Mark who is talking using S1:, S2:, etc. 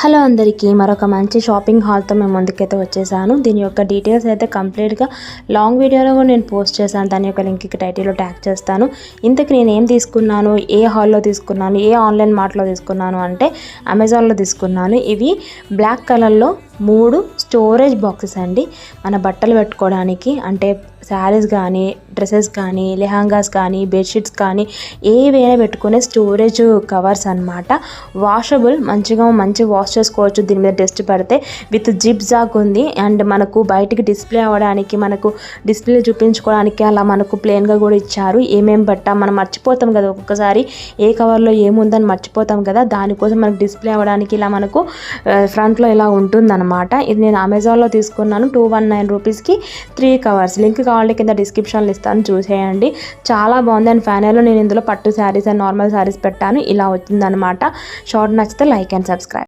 S1: Hello అందరికీ మరొక మంచి షాపింగ్ హాల్తో మేము ముందుకైతే వచ్చేసాను. దీని యొక్క డీటెయిల్స్ అయితే కంప్లీట్గా లాంగ్ వీడియోలో కూడా నేను పోస్ట్ చేశాను. దాని యొక్క లింక్ టైటిల్లో ట్యాగ్ చేస్తాను. ఇంతకు నేను ఏం తీసుకున్నాను ఏ హాల్లో తీసుకున్నాను ఏ ఆన్లైన్ మార్ట్లో తీసుకున్నాను అంటే అమెజాన్లో తీసుకున్నాను. ఇవి బ్లాక్ కలర్లో మూడు స్టోరేజ్ బాక్సెస్ అండి. మన బట్టలు పెట్టుకోవడానికి అంటే శారీస్ కానీ డ్రెస్సెస్ కానీ లెహంగాస్ కానీ బెడ్షీట్స్ కానీ ఏవైనా పెట్టుకునే స్టోరేజ్ కవర్స్ అనమాట వాషబుల్ మంచిగా మంచి వాష్ చేసుకోవచ్చు. దీని మీద డస్ట్ పడితే విత్ జిప్ జాక్ ఉంది. అండ్ మనకు బయటికి డిస్ప్లే అవ్వడానికి మనకు డిస్ప్లే చూపించుకోవడానికి అలా మనకు ప్లెయిన్గా కూడా ఇచ్చారు. ఏమేమి బట్ట మనం మర్చిపోతాం కదా ఒక్కొక్కసారి. ఏ కవర్లో ఏముందని మర్చిపోతాం కదా. దానికోసం మనకు డిస్ప్లే అవ్వడానికి ఇలా మనకు ఫ్రంట్లో ఇలా అనమాట. ఇది నేను అమెజాన్లో తీసుకున్నాను. టూ వన్ నైన్ రూపీస్కి త్రీ కవర్స్ లింక్ కావాలంటే కింద డిస్క్రిప్షన్లో ఇస్తాను. చూసేయండి. చాలా బాగుంది. అండ్ ఫైనల్లో నేను ఇందులో పట్టు శారీస్ అండ్ నార్మల్ శారీస్ పెట్టాను. ఇలా వచ్చిందనమాట. షార్ట్ నచ్చితే లైక్ అండ్ సబ్స్క్రైబ్